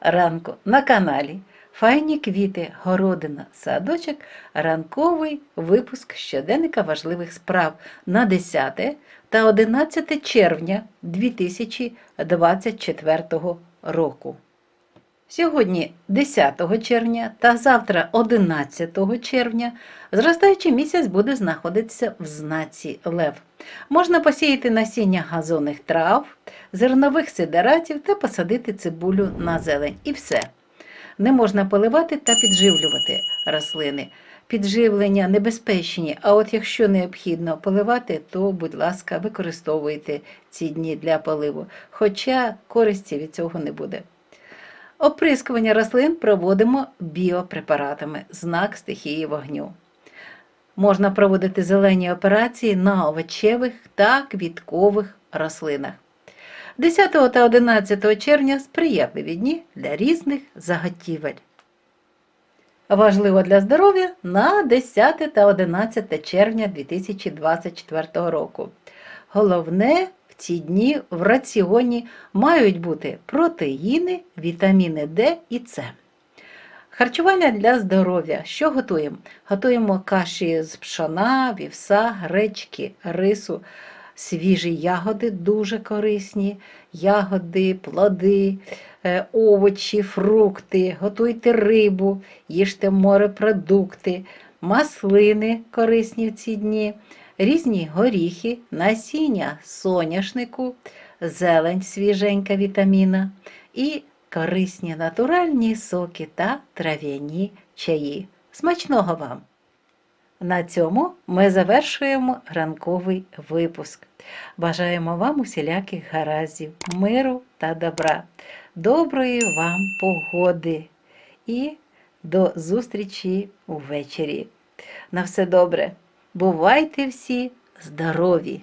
ранку на каналі Файні квіти, городина, садочок, ранковий випуск щоденника важливих справ на 10 та 11 червня 2024 року. Сьогодні 10 червня та завтра 11 червня зростаючий місяць буде знаходитися в знаці Лев. Можна посіяти насіння газонних трав, зернових сидератів та посадити цибулю на зелень. І все. Не можна поливати та підживлювати рослини. Підживлення небезпечні, а от якщо необхідно поливати, то, будь ласка, використовуйте ці дні для поливу, хоча користі від цього не буде. Оприскування рослин проводимо біопрепаратами, знак стихії вогню. Можна проводити зелені операції на овочевих та квіткових рослинах. 10 та 11 червня сприятливі дні для різних заготівель. Важливо для здоров'я на 10 та 11 червня 2024 року. Головне ці дні в раціоні мають бути протеїни, вітаміни Д і С. Харчування для здоров'я. Що готуємо? Готуємо каші з пшона, вівса, гречки, рису, свіжі ягоди дуже корисні, ягоди, плоди, е, овочі, фрукти, готуйте рибу, їжте морепродукти, маслини корисні в ці дні, різні горіхи, насіння соняшнику, зелень свіженька вітаміна і корисні натуральні соки та трав'яні чаї. Смачного вам! На цьому ми завершуємо ранковий випуск. Бажаємо вам усіляких гараздів, миру та добра, доброї вам погоди і до зустрічі увечері. На все добре! Бувайте всі здорові!